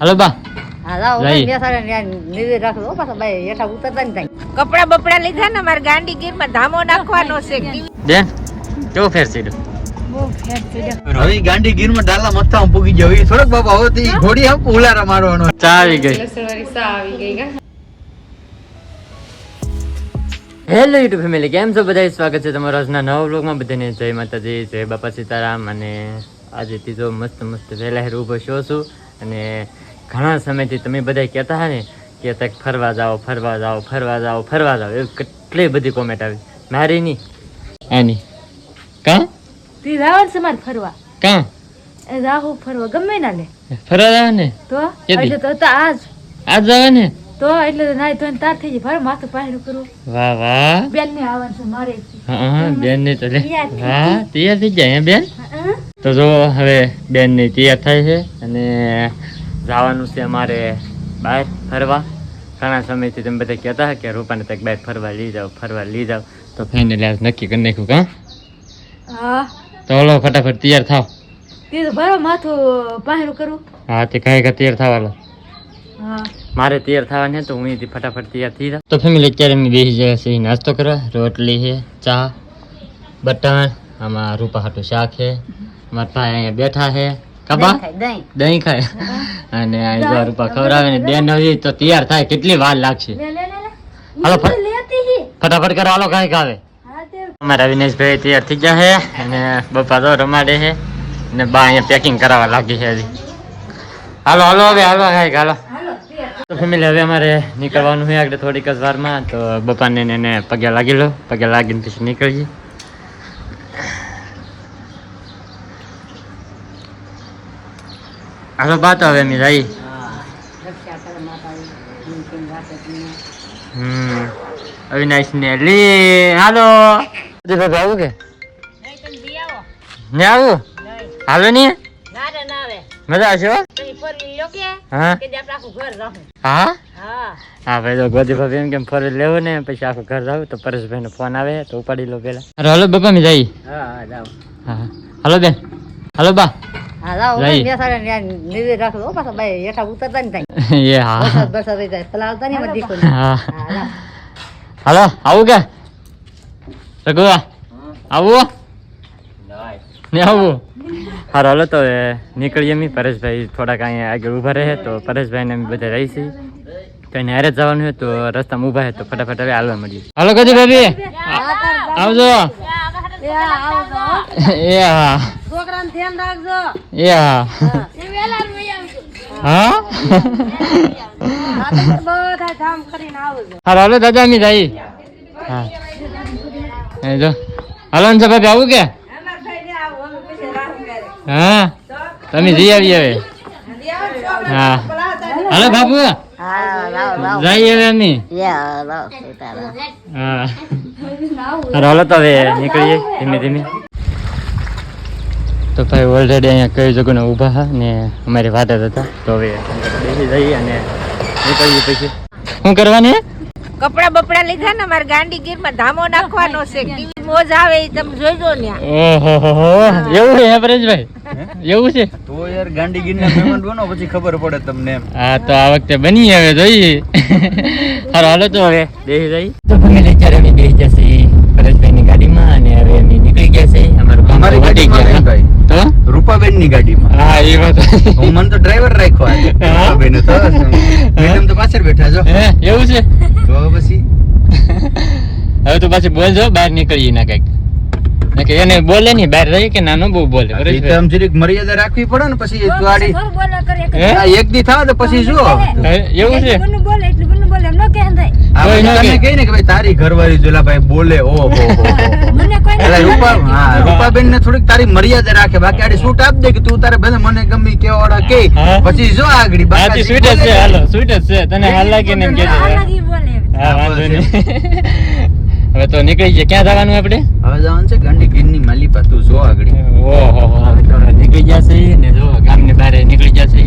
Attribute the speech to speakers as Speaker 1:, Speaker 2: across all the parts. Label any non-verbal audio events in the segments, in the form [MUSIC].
Speaker 1: હાલો બા
Speaker 2: કપડા બપડા લીધા ને મારે ગાંડી ગીરમાં ધામો નાખવાનો છે
Speaker 1: બેન કેવો ફેર
Speaker 3: હવે ડાલા મથા પૂગી જાવ ઈ થોડોક બાપા હવે તો ઘોડી આમ ઉલારા મારવાનો
Speaker 1: ચા આવી ગઈ હેલો યુટ્યુબ ફેમિલી કેમ છો? બધા સ્વાગત છે તમારો આજના નવા વ્લોગમાં બધાને જય માતાજી જય બાપા સીતારામ અને આજે ત્રીજો મસ્ત મસ્ત વહેલા હેર ઊભો છો છું. અને ઘણા સમયથી તમે બધા કહેતા હા ને કે તક ફરવા જાઓ ફરવા જાઓ ફરવા જાઓ ફરવા જાઓ. એવી કેટલી બધી કોમેન્ટ આવી. મારી ની? આની. કાં?
Speaker 4: તી રાવણ સમાર ફરવા.
Speaker 1: કાં?
Speaker 4: રાહુ ફરવા. ગમે ના લે
Speaker 1: ફરવા જાવ ને?
Speaker 4: તો? એટલે તો તો આજ.
Speaker 1: આજ જાવ ને?
Speaker 4: તો એટલે તો નાઈ ધોઈને તાર થઈ જાય. ફર માથું પાણી કરું.
Speaker 1: વાહ વાહ.
Speaker 4: બેન ને આવવાનું છે મારે
Speaker 1: હા બેન ને તો લે.
Speaker 4: તૈયાર થઈ
Speaker 1: તૈયાર થઈ જાય હે બેન? તો જો હવે બેનની તૈયાર થાય છે અને જવાનું છે અમારે બહાર ફરવા. ઘણા સમયથી તમે બધા કહેતા હતા કે રૂપાને તક બહાર ફરવા લઈ જાઓ ફરવા લઈ જાઓ. તો ફાઇનલી આજ નક્કી કરી નાખ્યું કા
Speaker 4: હા?
Speaker 1: તો હલો ફટાફટ તૈયાર થાવ
Speaker 4: તે તો ભરો માથું પાણી કરું.
Speaker 1: હા તે કાંઈ કાંઈ તૈયાર થવા
Speaker 4: હા.
Speaker 1: મારે તૈયાર થવાની તો હું અહીંથી ફટાફટ તૈયાર થઈ જાઉં. તો ફેમિલી અત્યારે અમે બેસી જાય છે નાસ્તો કરવા. રોટલી છે ચા બટાણ આમાં રૂપા હાટું શાક છે. મારા ભાઈ અહીંયા બેઠા છે. કબા?
Speaker 4: દહીં.
Speaker 1: ખાય. અને અહીં જો રૂપા ખવડાવે ને બેન હવે તો તૈયાર થાય કેટલી વાર લાગશે. હાલો ફટાફટ કરો હાલો કાંઈક આવે. અમારા વિનેશભાઈ તૈયાર થઈ ગયા છે અને બપા તો રમાડે છે અને બા અહીંયા પેકિંગ કરાવવા લાગી છે હજી. હાલો હાલો હવે હાલો કાંઈક હાલો. તો ફેમિલી હવે અમારે નીકળવાનું છે આગળ થોડીક જ વારમાં તો બપાને ને એને પગે લાગી લો. પગે લાગીને પછી નીકળીએ. હાલો બા તો હવે અમે જઈ
Speaker 4: રક્ષા કરે માતા કેમ રાખે
Speaker 1: હમ અવિનાશ ને લે હાલો ભાઈ આવું. કે ને આવું? હાલો ને.
Speaker 2: ના રે ના આવે
Speaker 1: મજા આવશે હો? હા.
Speaker 2: કે જે આપણે આખું ઘર રાખો
Speaker 1: હા?
Speaker 2: હા.
Speaker 1: હા ભાઈ તો ગોદી ભાભી એમ કેમ ફરી લેવું ને પછી આખું ઘર જાવ તો પરેશભાઈ નો ફોન આવે તો ઉપાડી લો પેલા. અરે હાલો બાપા મેં જઈ
Speaker 3: હા હા
Speaker 1: હા. હાલો બેન. હાલો બા. [LAUGHS]
Speaker 4: હા.
Speaker 1: હાલો આવું કે? રઘુવા આવું? ને આવું? હારો હાલો તો નીકળીએ મી પરેશભાઈ થોડાક અહીંયા આગળ ઊભા રહે તો પરેશભાઈને અમે બધા રહી છીએ. એને હારે જવાનું હોય તો રસ્તામાં ઊભા હે તો ફટાફટ હવે હાલવા મળીએ. હાલો કદી ભાભી આવજો.
Speaker 4: એ આવજો હો. [LAUGHS]
Speaker 1: એ હા
Speaker 4: છોકરાને ધ્યાન રાખજો.
Speaker 1: એ હા? હા
Speaker 4: બધા કામ કરીને આવજો.
Speaker 1: હાલો હાલો દાદા ની જાય. હા. એ જો. હાલો ને ભાભી આવું કે? હા? તમે જઈ આવી હવે. હા. હાલો બાપુ. જઈએ હવે
Speaker 4: યા સીતારામ.
Speaker 1: હા. હાલો હાલો તો હવે નીકળીએ ધીમે ધીમે. તો ભાઈ ઓલરેડી અહીંયા કઈ જગ્યાને ઊભા હા ને અમારી વાત જ હતા. તો હવે બેસી જઈએ અને નીકળીએ પછી. શું કરવાની?
Speaker 2: કપડા બપડા લીધા ને મારે ગાંડી ગીરમાં ધામો નાખવાનો છે. કેવી મોજ આવે એ તમે જોઈજો ત્યાં
Speaker 1: ઓહો એવું છે હે? પરેશભાઈ એવું છે?
Speaker 3: તો યાર ગાંડી ગીરના મહેમાન બનો પછી ખબર પડે તમને એમ.
Speaker 1: હા તો આ વખતે બની હવે જોઈએ. હાલો હાલો તો હવે બેસી જઈ તો ફેમિલી અત્યારે બેસી જશે પરેશભાઈની ગાડીમાં અને હવે અમે નીકળી ગયા છે અમારું કામ
Speaker 3: અમારી
Speaker 1: તો વધી
Speaker 3: ગાડીમાં
Speaker 1: ગયા
Speaker 3: નહીં
Speaker 1: તો
Speaker 3: રૂપાબેનની ગાડીમાં.
Speaker 1: હા એ વાત
Speaker 3: હું મને તો ડ્રાઈવર રાખ્યો આજે. રૂપાબેન તો મેડમ તો પાછળ બેઠા છો.
Speaker 1: હે એવું છે?
Speaker 3: તો પછી?
Speaker 1: હવે તો પાછી બોલજો બહાર નીકળીએ ના કંઈક. કે એને બોલે નહીં બહાર રહી કે નાનો બહુ બોલે
Speaker 3: આમ જરીક મર્યાદા રાખવી પડે ને પછી ગાડી
Speaker 4: થોડું બોલે કરે કે
Speaker 1: હે?
Speaker 3: એક દી થાવ તો પછી
Speaker 1: શું એવું છે?
Speaker 4: બોલે એટલું બોલે
Speaker 3: તમે કહી ને કે ભાઈ તારી ઘરવાળી જોલા ભાઈ બોલે ઓ હો હો. હો.
Speaker 4: મને કોઈ [LAUGHS]
Speaker 3: એટલે રૂપા હા રૂપાબેન ને થોડીક તારી મર્યાદા રાખે. બાકી આડી સૂટ આપ દે કે તું તારે ભલે મને ગમી કેવાડા કે.
Speaker 1: હા.
Speaker 3: પછી જો આગળ
Speaker 1: બાકી સ્વીટ જ છે હાલો સ્વીટ જ છે. તને હાલ લાગે ને એમ હા વાંધો નહીં. [LAUGHS] હવે તો નીકળી જાય ક્યાં જવાનું આપણે?
Speaker 3: હવે જવાનું છે ગાંડી ગીરની માલી પાતું જો આગળ.
Speaker 1: ઓહો હવે તો નીકળી જશે ને જો ગામની બહાર નીકળી જશે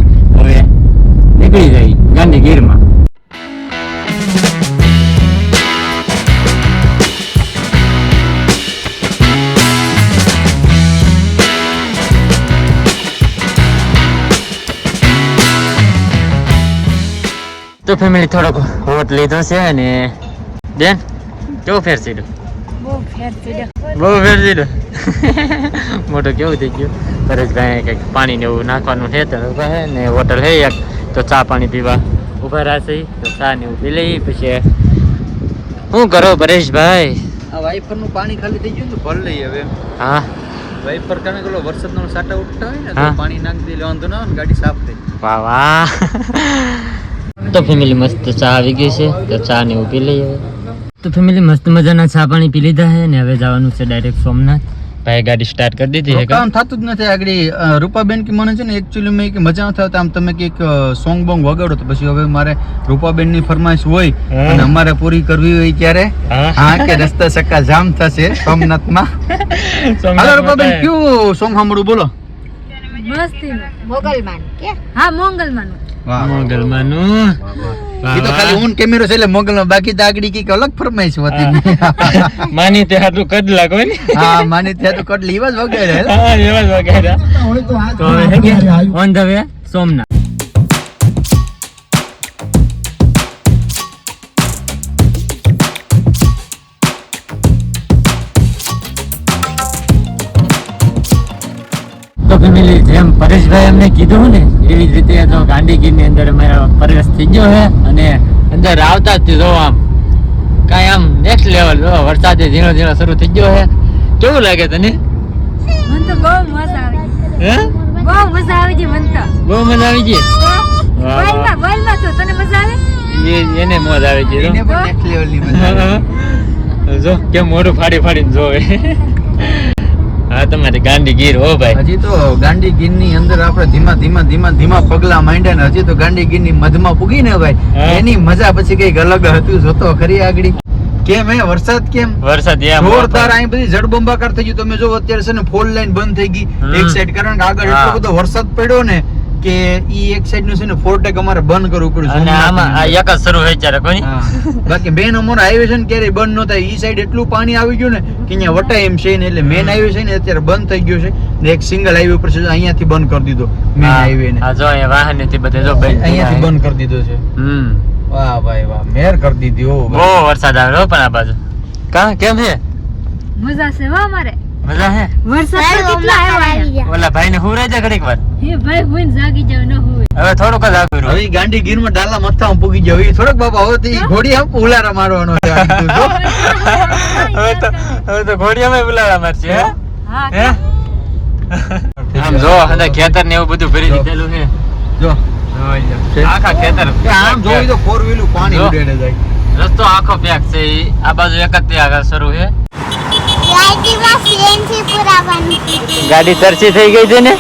Speaker 1: તો ફેમિલી થોડોક હોટ લીધો છે અને બેન કેવો ફેર છે
Speaker 2: બહુ ફેર છે [LAUGHS]
Speaker 1: મોટો કેવું થઈ ગયું? પરેશભાઈ કંઈક પાણી ને એવું નાખવાનું છે તો ને હોટલ છે એક તો ચા પાણી પીવા ઊભા રહેશે તો ચા ને એવું પી લઈ પછી શું કરો પરેશભાઈ?
Speaker 3: આ વાઈફરનું પાણી ખાલી થઈ ગયું તો ભર હવે.
Speaker 1: હા.
Speaker 3: વાઈફર કારણ પેલો વરસાદનો સાટા ઉઠતા હોય ને પાણી નાખી દે વાંધો ના ને ગાડી સાફ થઈ
Speaker 1: વાહ વાહ. તો ફેમિલી મસ્ત ચા આવી ગઈ છે તો ચા ને એવું પી લઈએ તો ફેમિલી મસ્ત મજાના ચા પાણી પી લીધા છે ને હવે જવાનું છે ડાયરેક્ટ સોમનાથ. ભાઈ ગાડી સ્ટાર્ટ કરી દીધી
Speaker 3: કામ થતું જ નથી આગળ. રૂપાબેન કે મને છે ને એકચ્યુઅલી મેં કે મજા થાય આમ તમે કંઈક સોંગ બોંગ વગાડો તો પછી હવે મારે રૂપાબેનની ફરમાઈશ હોય અને અમારે પૂરી કરવી હોય ત્યારે
Speaker 1: હા.
Speaker 3: કે રસ્તા સક્કા જામ થશે સોમનાથમાં. [LAUGHS] હાલો રૂપાબેન કયું સોંગ સાંભળું બોલો?
Speaker 5: મસ્તી
Speaker 2: મોગલમાન કે?
Speaker 5: હા મોંગલમાનું.
Speaker 1: મોગલમાનું
Speaker 3: એ તો ખાલી ઓન કેમેરો છે એટલે મોગલ બાકી દાગડી કંઈક અલગ ફરમાઈશ હોતી. [LAUGHS]
Speaker 1: માની તે હાટું કદ લાગો ને.
Speaker 3: હા માની ત્યાં તો કદ લેવા જ વગેરે
Speaker 1: હા લેવા જ વગેરે તો હવે ઓન ધ વે સોમનાથ. તો ફેમિલી જેમ પરેશભાઈ અમને કીધું ને એવી જ રીતે તો ગાંધીગીરની અંદર અમારો પ્રવેશ થઈ ગયો છે અને અંદર આવતા જ જો આમ કાંઈ આમ નેક્સ્ટ લેવલ જો વરસાદ ઝીણો ઝીણો શરૂ થઈ ગયો છે. કેવું લાગે તને?
Speaker 5: મને તો બહુ મજા આવી.
Speaker 1: હે?
Speaker 5: બહુ મજા આવી ગઈ મને તો.
Speaker 1: બહુ મજા આવી ગઈ વાહ, વાહ.
Speaker 5: બોલમાં બોલમાં તો તને મજા આવે?
Speaker 1: એ એને મોજ આવી ગઈ
Speaker 3: એને
Speaker 1: જો.
Speaker 3: પણ next level મજા આવે.
Speaker 1: જો કેમ મોઢું ફાડી ફાડીને જોવે. હા તમારી ગાંડી ગીર હો ભાઈ.
Speaker 3: હજી તો ગાંડી ગીરની અંદર આપણે ધીમા ધીમા ધીમા ધીમા પગલા માંડ્યા ને હજી તો ગાંડી ગીરની મધમાં પૂગી ને ભાઈ એની મજા પછી કંઈક અલગ હતું જોતો ખરી આગળ. કેમ હે વરસાદ કેમ?
Speaker 1: વરસાદ
Speaker 3: જોરદાર અહીં બધી જડબંબાકાર થઈ ગયું. તમે જો અત્યારે છે ને ફોર લાઈન બંધ થઈ ગઈ. એક સાઈડ કારણ કે આગળ એટલો બધો વરસાદ પડ્યો ને કે ઈ એક સાઈડનું છે ને ફોરટેક અમારે બંધ કરવું પડ્યું
Speaker 1: અને આમાં આ એક જ શરૂ હોય ત્યારે કોઈ
Speaker 3: બાકી મેન અમારો હાઈવે છે ને ક્યારેય બંધ ન થાય ઈ સાઈડ એટલું પાણી આવી ગયું ને કે અહીંયા વટાય એમ છે ને એટલે મેન હાઈવે છે ને અત્યારે બંધ થઈ ગયો છે. ને એક સિંગલ હાઈવે ઉપર છે અહીંયાથી બંધ કરી દીધો મેન હાઈવે ને.
Speaker 1: આ જો અહીંયા વાહનથી બધે જો ભાઈ અહીંયા
Speaker 3: અહીંયાથી બંધ કરી દીધો છે.
Speaker 1: હમ.
Speaker 3: વાહ ભાઈ વાહ. મેર કરી દીધી ઓ
Speaker 1: બહુ વરસાદ આવ્યો પણ આ બાજુ. કા કેમ હે?
Speaker 5: મજા છે હો અમારે.
Speaker 1: મજા હે?
Speaker 5: વરસાદ તો કેટલો આવ્યો
Speaker 1: ઓલા ભાઈ ને હુરે જા ઘડીક વાર?
Speaker 5: હે ભાઈ હું જાગી જાવ ન હુવે
Speaker 1: હવે થોડુંક જ આગળ
Speaker 3: હવે ગાંડી ગીરમાં ડાલા મથા પૂગી જાવ એ થોડોક બાપા હવે તો ઘોડી આમ ઉલારા મારવાનો છે. [LAUGHS]
Speaker 1: હવે તો [LAUGHS] હવે તો ઘોડી અમે ઉલારા મારશે હે?
Speaker 5: હા
Speaker 1: હે? આમ જો હદા ખેતર ને એવું બધું ભરી દીધેલું છે.
Speaker 3: જો.
Speaker 1: આખા ખેતર
Speaker 3: આમ જોઈ તો ફોર વ્હીલું પાણી ઉડેડે જાય.
Speaker 1: રસ્તો આખો પેક છે આ બાજુ એક જ ત્યાં આગળ શરૂ છે.
Speaker 6: ગાડીમાં સીએનજી પુરાવાની.
Speaker 1: ગાડી તરસી થઈ ગઈ છે ને?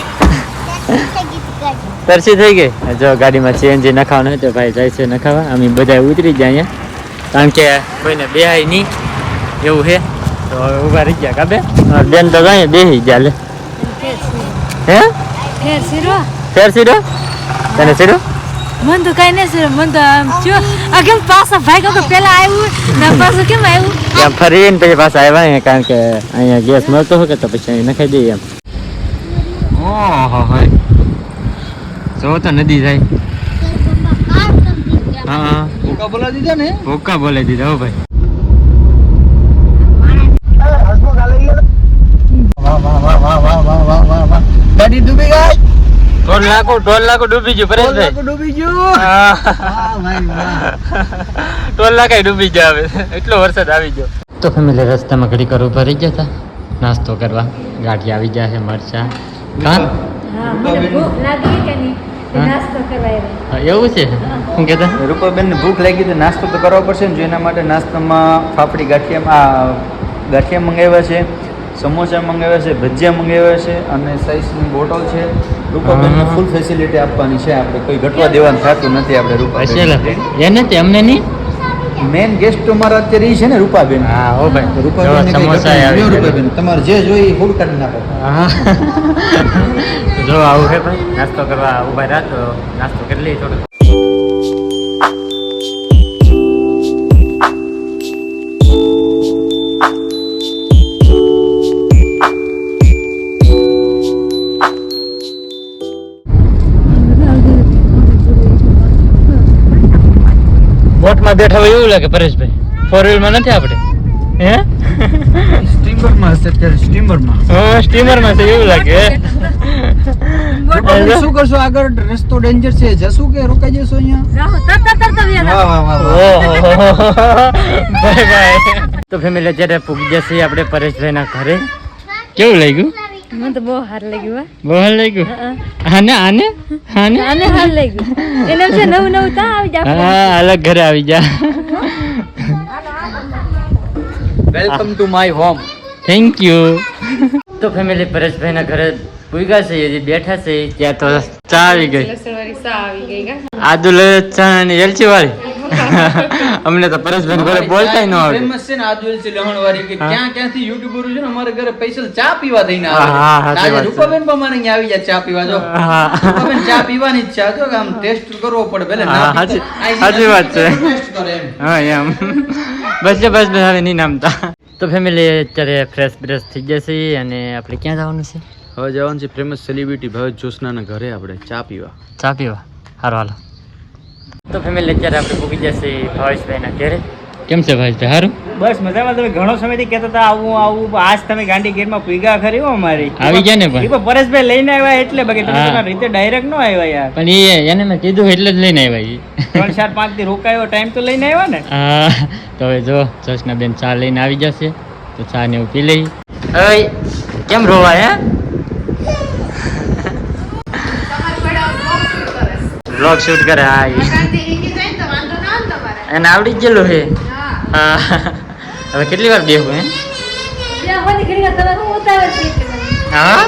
Speaker 1: તરસી થઈ ગઈ. જો ગાડીમાં સીએનજી નખાવાનું હોય તો ભાઈ જાય છે નખાવા. અમે બધા ઉતરી જાય અહીંયા. કારણ કે કોઈને બેહાય નહીં. એવું છે. તો હવે ઊભા રહી ગયા કાબે બેન તો જાય બેસી ગયા લે. હે?
Speaker 5: ફેર સીરો
Speaker 1: ફેર સીરો તને સીડો
Speaker 5: મન તો કઈ નહીં સિરો મન તો આમ જો આ કેમ પાછા ભાઈ કે પેલા આવ્યું ને પાછું કેમ આવ્યું
Speaker 1: ત્યાં ફરીને પછી પાછા આવ્યા અહીંયા કારણ કે અહીંયા ગેસ મળતો હોય કે તો પછી અહીં નખાઈ દઈએ એમ ઓહો હોય જો તો નદી જાય હા
Speaker 3: ભૂકા બોલાવી દીધા ને
Speaker 1: ભૂકા બોલાવી દીધા હો ભાઈ ટોલ લાખો ટોલ લાખો ડૂબી ગયું પરેશભાઈ.
Speaker 3: લાકડું ડૂબી ગયું?
Speaker 1: હા.
Speaker 3: વાહ ભાઈ વાહ.
Speaker 1: ડૂબી ગયા હવે. એટલો વરસાદ આવી ગયો. તો ફેમિલી રસ્તામાં ઘડી કર ભરી રહી ગયા હતા નાસ્તો કરવા. ગાડી આવી ગયા છે મરચા. કા?
Speaker 5: હા મને ભૂખ લાગી કે નહીં?
Speaker 1: હા.
Speaker 5: નાસ્તો કરવા આવ્યા?
Speaker 1: હા, એવું છે? શું કહેતા?
Speaker 3: રૂપાબેન ને ભૂખ લાગી તો નાસ્તો તો કરવો પડશે ને જો એના માટે નાસ્તામાં ફાફડી ગાંઠિયા આ ગાંઠિયા મંગાવ્યા છે. સમોસા મંગાવ્યા છે ભજીયા મંગાવ્યા છે અને સાઈઝની બોટલ છે. રૂપાબેનને ફૂલ ફેસિલિટી આપવાની છે. આપણે કોઈ ઘટવા દેવાનું થતું નથી આપણે રૂપાબેન
Speaker 1: એને તે અમને નહીં?
Speaker 3: મેન ગેસ્ટ અમારા અત્યારે એ છે ને રૂપાબેન.
Speaker 1: હા હો ભાઈ.
Speaker 3: રૂપાબેન
Speaker 1: સમોસા
Speaker 3: રૂપાબેન. તમારે જે જોઈ ફૂલ કાઢી નાખો. [LAUGHS]
Speaker 1: જો આવું છે ભાઈ નાસ્તો કરવા ઊભા રહ્યા નાસ્તો કરી લઈએ થોડું ટ્રકમાં બેઠા હોય એવું લાગે પરેશભાઈ. ફોર વ્હીલમાં નથી આપણે? હે?
Speaker 3: અત્યારે સ્ટીમરમાં.
Speaker 1: હા સ્ટીમરમાં છે એવું લાગે.
Speaker 3: શું કરશો? આગળ રસ્તો ડેન્જર છે. જશું કે રોકાઈ જશો અહીંયા?
Speaker 5: રાહો તરત તરત
Speaker 3: વાહ વાહ વાહ
Speaker 1: બાય બાય. [LAUGHS] તો ફેમિલી અત્યારે પૂગી જશે આપણે પરેશભાઈના ઘરે. કેવું લાગ્યું?
Speaker 5: મને તો બહુ સારું લાગ્યું હો.
Speaker 1: બહુ હાલ લાગ્યું આને આને આને
Speaker 5: આને સારું લાગ્યું એને છે નવું નવું તા આવી જાય
Speaker 1: હા અલગ ઘરે આવી જા
Speaker 3: welcome to my home
Speaker 1: thank you તો ફેમિલી પરેશભાઈના ઘરે પૂગ્યા છે હજી બેઠા છે ત્યાં તો ચા આવી ગઈ. આદુ અને એલચી વાળી? [LAUGHS] અમને તો પરેશભાઈ ઘરે બોલતા ન આવે
Speaker 3: ફેમસ છે ને આજુલ છે લહણ વાળી કે. ક્યાં ક્યાંથી યુટ્યુબરો છે ને અમારે ઘરે પૈસા ચા પીવા થઈને
Speaker 1: હા, હા,
Speaker 3: આવે આજે રૂપાબેન પણ મારે અહીંયા આવી જાય ચા પીવા જો. રૂપાબેન ચા પીવાની જ જો કે આમ ટેસ્ટ કરવો પડે ભલે ના
Speaker 1: સાચી- વાત છે.
Speaker 3: ટેસ્ટ કરે એમ.
Speaker 1: હા એમ. બસ બસ હવે નહીં નામતા. તો ફેમિલી અત્યારે ફ્રેશ બ્રેશ થઈ જશે અને આપણે ક્યાં જવાનું છે?
Speaker 3: હવે જવાનું છે ફેમસ સેલિબ્રિટી ભરત જોશનાના ઘરે આપણે ચા પીવા.
Speaker 1: ચા પીવા. સારું હાલો. તો ફેમિલી અત્યારે આપણે પૂકી જશે ભાવેશભાઈના ઘરે. કેમ છે ભાઈ હારું?
Speaker 7: બસ મજામાં. તમે ઘણો સમયથી કહેતા હતા આવું આવું આજ તમે ગાંડી ગેરમાં પૂગા ખરી હો અમારી.
Speaker 1: આવી ગયા ને પણ.
Speaker 7: પરેશભાઈ લઈને આવ્યા એટલે બાકી તમે
Speaker 1: હા.
Speaker 7: રીતે ડાયરેક્ટ નો આવ્યા યાર.
Speaker 1: પણ એ એને મેં કીધું એટલે જ લઈને આવ્યા
Speaker 7: ત્રણ ચાર પાંચથી રોકાયો ટાઈમ તો લઈને આવ્યા ને?
Speaker 1: હા. તો હવે જો જસના બેન ચા લઈને આવી જશે. તો ચા ને એવું પી લઈ કેમ રોવાય હે? બ્લોગ શૂટ કરે હા. એને આવડી જ ગયેલું હે હા. હવે કેટલી વાર બેહું હે?
Speaker 5: છે.
Speaker 1: હા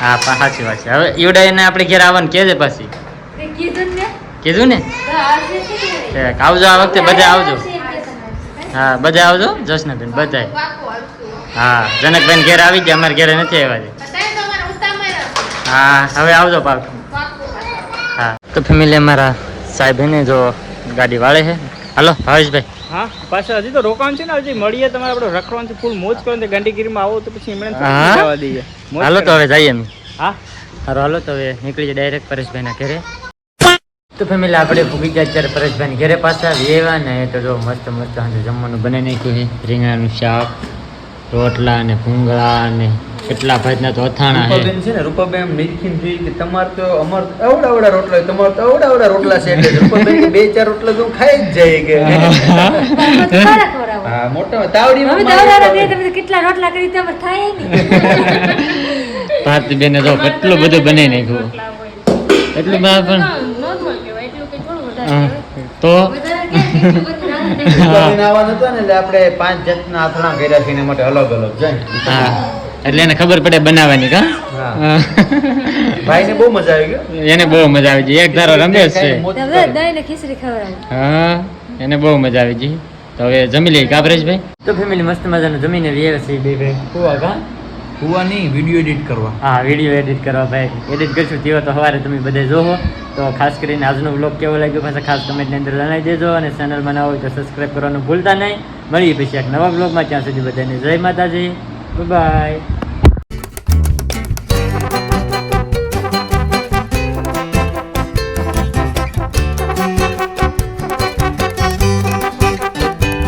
Speaker 1: હા સાચી વાત છે. હવે ઈવડા આપણે ઘેર આવવાનું કે છે પાછી.
Speaker 5: કીધું ને? છે
Speaker 1: આવજો આ વખતે બધા આવજો. હા, બધા આવજો. જસનાબેન બધા હા, જનકબેન ઘેર આવી ગયા. અમારે ઘેરે નથી આવ્યા છે હા હવે આવજો પાછું. હા. તો ફેમિલી અમારા સાહેબ ને જો ગાડી વાળે છે. હાલો ભાવેશભાઈ.
Speaker 7: હા પાછા હજી તો રોકાવાનું છે ને હજી મળીએ તમારે આપણે રખડવાનું ફૂલ મોજ કરો ગાંડીગીરીમાં આવો તો પછી એમણે
Speaker 1: હા?
Speaker 7: જવા દઈએ?
Speaker 1: હાલો તો હવે જઈએ અમે.
Speaker 7: હા?
Speaker 1: હાલો તો હવે નીકળી જાય ડાયરેક્ટ પરેશભાઈના ઘરે. તો ફેમિલી આપણે ભૂગી ગયા અત્યારે પરેશભાઈ ઘરે પાછા વેવા ને તો જો મસ્ત મસ્ત જમવાનું બનાવી નાખ્યું છે. રીંગણાનું શાક રોટલા અને ભૂંગળા અને કેટલા ભાઈના તો અથાણા છે.
Speaker 3: રૂપાબેન છે ને રૂપાબેન એમ જોઈ કે તમારે તો અમાર અવડા અવડા રોટલા તમારે તો અવડા અવડા રોટલા છે એટલે રૂપાબેન બે ચાર રોટલા તો ખાઈ જ જાય કે.
Speaker 5: તો તો
Speaker 3: હા મોટો તાવડી
Speaker 5: હવે
Speaker 3: તાવડા
Speaker 5: બે તમે કેટલા રોટલા કરી તમાર થાય નહીં.
Speaker 1: ભારતી બેને જો કેટલું બધું બનાવી નાખ્યું. એટલું બા પણ
Speaker 5: એટલું
Speaker 1: તો
Speaker 3: એટલે આપણે પાંચ જાતના આથણા કર્યા છે એના માટે અલગ અલગ જાય
Speaker 1: હા. એટલે એને ખબર પડે બનાવવાની કા.
Speaker 3: ભાઈને બહુ મજા આવી ગયો?
Speaker 1: એને બહુ મજા આવી ગઈ. એક ધારો રમે છે.
Speaker 3: મોજ
Speaker 5: તમે
Speaker 3: કરે.
Speaker 5: દહીં ને ખીચડી ખવડાવો.
Speaker 1: હા એને બહુ મજા આવી ગઈ. તો હવે જમી લઈએ. કાબરેશભાઈ તો ફેમિલી મસ્ત મજાનું જમીને વ્યવ છે બે ભાઈ. કુવા કા?
Speaker 3: કુવા નહીં વીડિયો એડિટ કરવા.
Speaker 1: હા વીડિયો એડિટ કરવા ભાઈ. એડિટ કરશું. તેવો તો સવારે તમે બધે જોવો. તો ખાસ કરીને આજનો બ્લોગ કેવો લાગ્યો પાછા? ખાસ કમેન્ટની અંદર જણાવી દેજો અને ચેનલમાં ના હોય તો સબસ્ક્રાઈબ કરવાનું ભૂલતા નહીં. મળીએ પછી એક નવા બ્લોગમાં ત્યાં સુધી બધાને જય માતાજી. બાય